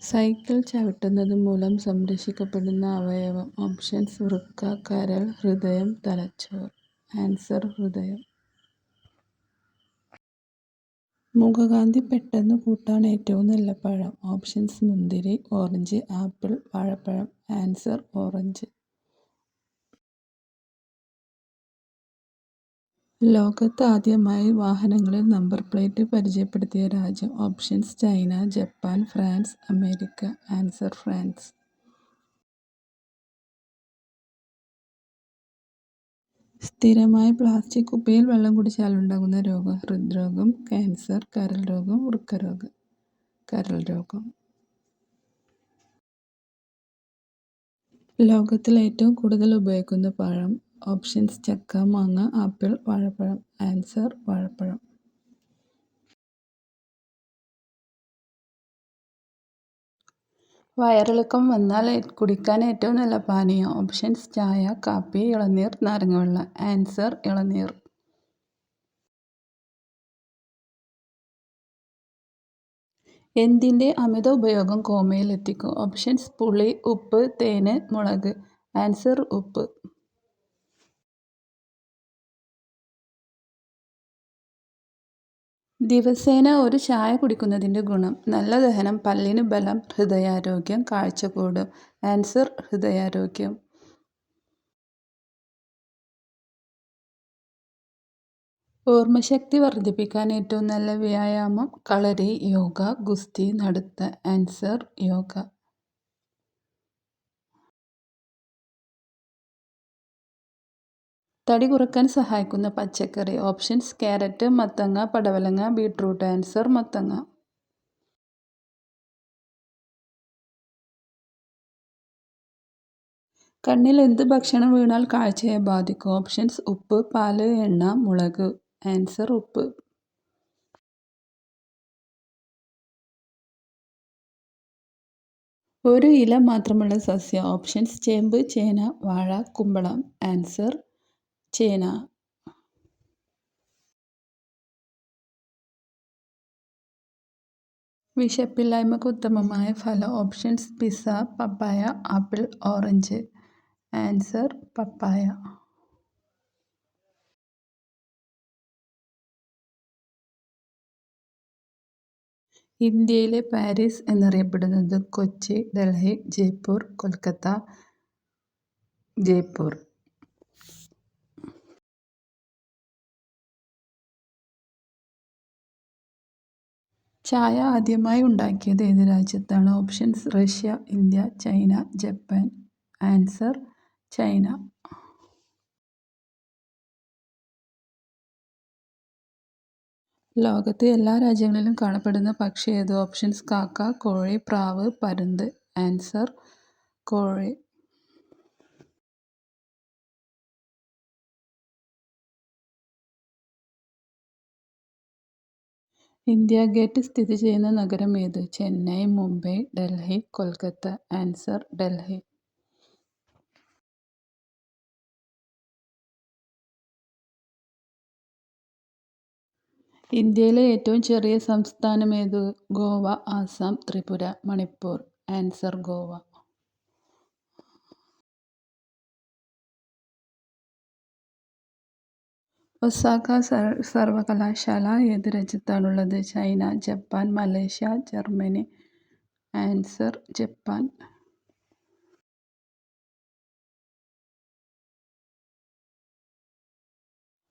Cycle ചവിട്ടുന്നത് മൂലം സംരക്ഷിക്കപ്പെടുന്ന അവയവം. Options വൃക്ക, കരൾ, ഹൃദയം, തലച്ചോർ. ആൻസർ ഹൃദയം. മുഖകാന്തി പെട്ടെന്ന് കൂട്ടാൻ ഏറ്റവും നല്ല പഴം. ഓപ്ഷൻസ് മുന്തിരി, ഓറഞ്ച്, ആപ്പിൾ, വാഴപ്പഴം. Answer orange. ലോകത്ത് ആദ്യമായി വാഹനങ്ങളിൽ നമ്പർ പ്ലേറ്റ് പരിചയപ്പെടുത്തിയ രാജ്യം. Options China, Japan, France, America. Answer France. സ്ഥിരമായി പ്ലാസ്റ്റിക് കുപ്പിയിൽ വെള്ളം കുടിച്ചാലുണ്ടാകുന്ന രോഗം. ഹൃദ്രോഗം, ക്യാൻസർ കരൾ രോഗം, വൃക്കരോഗം. കരൾ രോഗം. ലോകത്തിൽ ഏറ്റവും കൂടുതൽ ഉപയോഗിക്കുന്ന പഴം. ഓപ്ഷൻസ് ചക്ക, മാങ്ങ, ആപ്പിൾ, വാഴപ്പഴം. ആൻസർ വാഴപ്പഴം. വയറിളക്കം വന്നാൽ കുടിക്കാൻ ഏറ്റവും നല്ല പാനീയം. ഓപ്ഷൻസ് ചായ, കാപ്പി, ഇളനീർ, നാരങ്ങാവെള്ളം. ആൻസർ ഇളനീർ. എന്തിന്റെ അമിത ഉപയോഗം കോമയിൽ എത്തിക്കും. ഓപ്ഷൻസ് പുളി, ഉപ്പ്, തേന്, മുളക്. ആൻസർ ഉപ്പ്. ദിവസേന ഒരു ചായ കുടിക്കുന്നതിന്റെ ഗുണം. നല്ല ദഹനം, പല്ലിന് ബലം, ഹൃദയാരോഗ്യം, കാഴ്ച കൂടും. ആൻസർ ഹൃദയാരോഗ്യം. ഓർമ്മശക്തി വർദ്ധിപ്പിക്കാൻ ഏറ്റവും നല്ല വ്യായാമം. കളരി, യോഗ, ഗുസ്തി, നടത്തം. ആൻസർ യോഗ. തടി കുറയ്ക്കാൻ സഹായിക്കുന്ന പച്ചക്കറി. ഓപ്ഷൻസ് ക്യാരറ്റ് മത്തങ്ങ, പടവലങ്ങ, ബീട്രൂട്ട് ആൻസർ മത്തങ്ങ. കണ്ണിൽ എന്ത് ഭക്ഷണം വീണാൽ കാഴ്ചയെ ബാധിക്കും. ഓപ്ഷൻസ് ഉപ്പ്, പാൽ, എണ്ണ, മുളക്. ആൻസർ ഉപ്പ്. ഒരു ഇല മാത്രമുള്ള സസ്യ ഓപ്ഷൻസ് ചേമ്പ്, ചേന, വാഴ, കുമ്പളം. ആൻസർ ചേന. വിശപ്പില്ലായ്മക്ക് ഉത്തമമായ ഫല options pizza, papaya, apple, orange. Answer papaya. ഇന്ത്യയിലെ പാരീസ് എന്നറിയപ്പെടുന്നത്. കൊച്ചി, ഡൽഹി, ജയ്പൂർ, കൊൽക്കത്ത. ജയ്പൂർ. ചായ ആദ്യമായി ഉണ്ടാക്കിയത് ഏത് രാജ്യത്താണ്. Options Russia, India, China, Japan. Answer China. ലോകത്തെ എല്ലാ രാജ്യങ്ങളിലും കാണപ്പെടുന്ന പക്ഷി ഏത്. ഓപ്ഷൻസ് കാക്ക, കോഴി, പ്രാവ്, പരുന്ത്. ആൻസർ കോഴി. ഇന്ത്യാ ഗേറ്റ് സ്ഥിതി ചെയ്യുന്ന നഗരം ഏത്. ചെന്നൈ, മുംബൈ, ഡൽഹി, കൊൽക്കത്ത. ആൻസർ ഡൽഹി. ഇന്ത്യയിലെ ഏറ്റവും ചെറിയ സംസ്ഥാനം ഏത്. ഗോവ, ആസാം, ത്രിപുര, മണിപ്പൂർ. ആൻസർ ഗോവ. ഒസാക സർവകലാശാല ഏത് രാജ്യത്താണുള്ളത്. China, Japan, Malaysia, Germany. Answer Japan.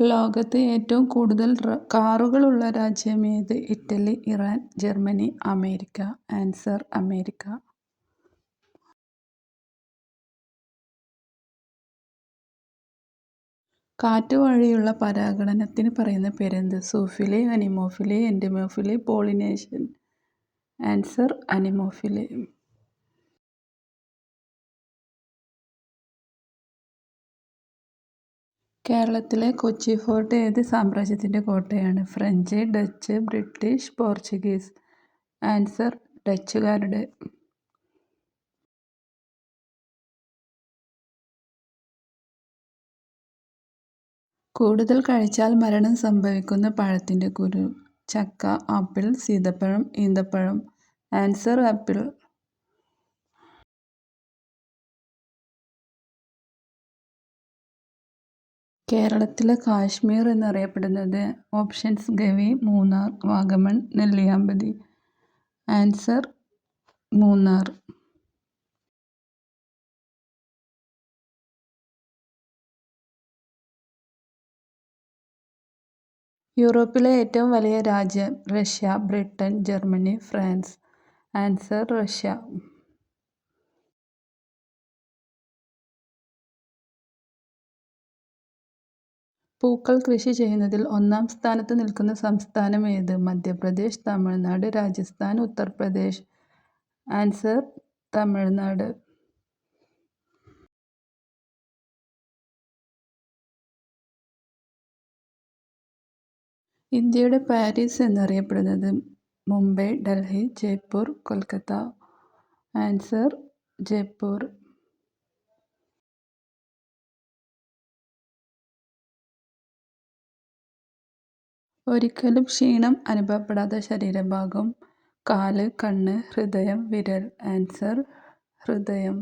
ലോകത്ത് ഏറ്റവും കൂടുതൽ കാറുകളുള്ള രാജ്യം ഏത്. Italy, Iran, Germany, America. Answer America. കാറ്റ് വഴിയുള്ള പരാഗണനത്തിന് പറയുന്ന പേരെന്ത്. Zoophily, anemophily, entomophily, pollination. Answer anemophily. കേരളത്തിലെ കൊച്ചി ഫോർട്ട് ഏത് സാമ്രാജ്യത്തിന്റെ കോട്ടയാണ്. French, Dutch, British, Portuguese. Answer ഡച്ചുകാരുടെ. കൂടുതൽ കഴിച്ചാൽ മരണം സംഭവിക്കുന്ന പഴത്തിന്റെ കുരു ചക്ക ആപ്പിൾ സീതപ്പഴം ഈന്തപ്പഴം ആൻസർ ആപ്പിൾ. കേരളത്തിലെ കാശ്മീർ എന്നറിയപ്പെടുന്നത് ഓപ്ഷൻസ് ഗവി മൂന്നാർ വാഗമൺ നെല്ലിയാമ്പതി. ആൻസർ മൂന്നാർ. യൂറോപ്പിലെ ഏറ്റവും വലിയ രാജ്യം Russia Britain Germany France. Answer Russia. പൂക്കൾ കൃഷി ചെയ്യുന്നതിൽ ഒന്നാം സ്ഥാനത്ത് നിൽക്കുന്ന സംസ്ഥാനം ഏത്? മധ്യപ്രദേശ് തമിഴ്നാട് രാജസ്ഥാൻ ഉത്തർപ്രദേശ്. ആൻസർ തമിഴ്നാട്. ഇന്ത്യയുടെ പാരീസ് എന്നറിയപ്പെടുന്നത് മുംബൈ ഡൽഹി ജയ്പൂർ കൊൽക്കത്ത. ആൻസർ ജയ്പൂർ. ഒരിക്കലും ക്ഷീണം അനുഭവപ്പെടാത്ത ശരീരഭാഗം കാൽ കണ്ണ് ഹൃദയം വിരൽ. ആൻസർ ഹൃദയം.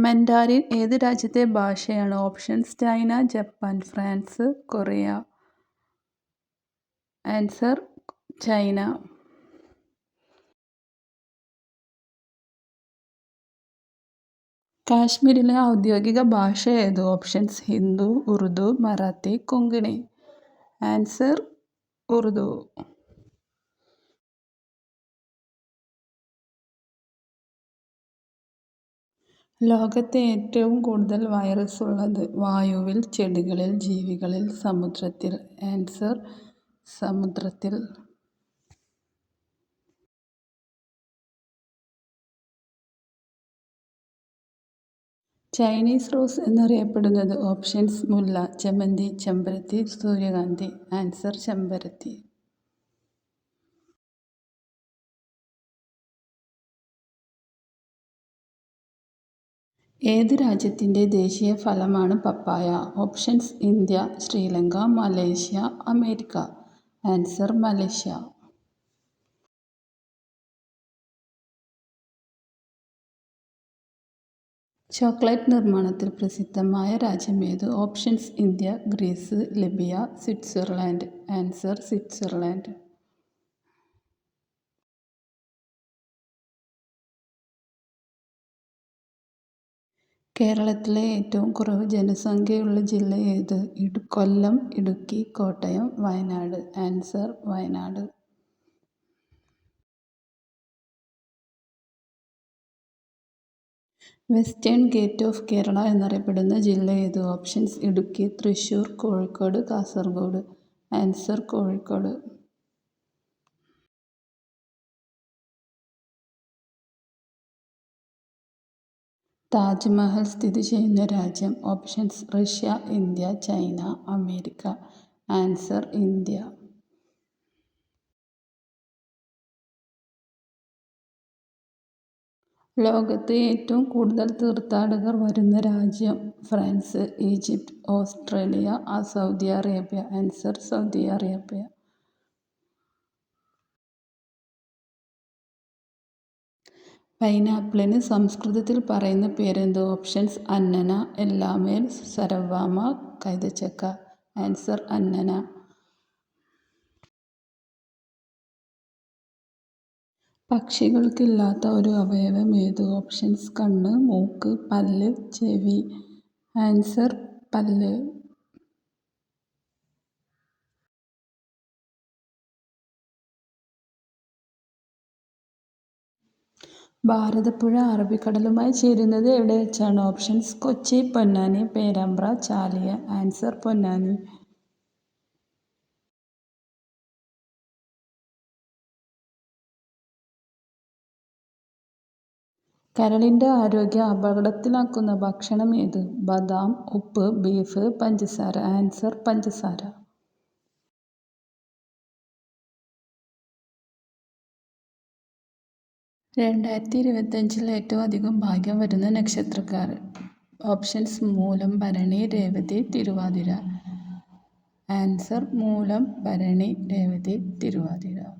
മൻഡാരിൻ ഏത് രാജ്യത്തെ ഭാഷയാണ്? Options China Japan France Korea. Answer China. കാശ്മീരിലെ ഔദ്യോഗിക ഭാഷ ഏത്? ഓപ്ഷൻസ് ഹിന്ദു ഉറുദു മറാത്തി കൊങ്കിണി. ആൻസർ ഉറുദു. ലോകത്തെ ഏറ്റവും കൂടുതൽ വൈറസ് ഉള്ളത് വായുവിൽ ചെടികളിൽ ജീവികളിൽ സമുദ്രത്തിൽ. ആൻസർ സമുദ്രത്തിൽ. ചൈനീസ് റോസ് എന്നറിയപ്പെടുന്നത് ഓപ്ഷൻസ് മുല്ല ചെമ്മന്തി ചെമ്പരത്തി സൂര്യകാന്തി. ആൻസർ ചെമ്പരത്തി. ഏത് രാജ്യത്തിന്റെ ദേശീയ ഫലമാണ് papaya? Options India Sri Lanka Malaysia America. Answer Malaysia. Chocolate നിർമ്മാണത്തിൽ പ്രസിദ്ധമായ രാജ്യം ഏത്? Options India Greece Libya Switzerland. Answer Switzerland. കേരളത്തിലെ ഏറ്റവും കുറവ് ജനസംഖ്യയുള്ള ജില്ല ഏത്? Kollam Idukki Kottayam Wayanad. Answer Wayanad. Western gate of Kerala എന്നറിയപ്പെടുന്ന ജില്ല ഏത്? ഓപ്ഷൻസ് ഇടുക്കി തൃശ്ശൂർ കോഴിക്കോട് കാസർഗോഡ്. ആൻസർ കോഴിക്കോട്. താജ്മഹൽ സ്ഥിതി ചെയ്യുന്ന രാജ്യം options Russia India China America. Answer India. ലോകത്ത് ഏറ്റവും കൂടുതൽ തീർത്ഥാടകർ വരുന്ന രാജ്യം France Egypt Australia Saudi Arabia. Answer Saudi Arabia. പൈനാപ്പിളിന് സംസ്കൃതത്തിൽ പറയുന്ന പേരെന്തോ? ഓപ്ഷൻസ് അന്നന എല്ലാമേൽ സരവാമ കൈതച്ചക്ക. ആൻസർ അന്നന. പക്ഷികൾക്കില്ലാത്ത ഒരു അവയവം ഏത്? ഓപ്ഷൻസ് കണ്ണ് മൂക്ക് പല്ല് ചെവി. ആൻസർ പല്ല്. ഭാരതപ്പുഴ അറബിക്കടലുമായി ചേരുന്നത് എവിടെ വെച്ചാണ് ഓപ്ഷൻസ് കൊച്ചി പൊന്നാനി പേരാമ്പ്ര ചാലിയ. ആൻസർ പൊന്നാനി. കരളിന്റെ ആരോഗ്യം അപകടത്തിലാക്കുന്ന ഭക്ഷണം ഏത്? ബദാം ഉപ്പ് ബീഫ് പഞ്ചസാര. ആൻസർ പഞ്ചസാര. രണ്ടായിരത്തി ഇരുപത്തഞ്ചിൽ ഏറ്റവും അധികം ഭാഗ്യം വരുന്ന നക്ഷത്രക്കാർ. ഓപ്ഷൻസ് മൂലം ഭരണി രേവതി തിരുവാതിര. ആൻസർ മൂലം ഭരണി രേവതി തിരുവാതിര.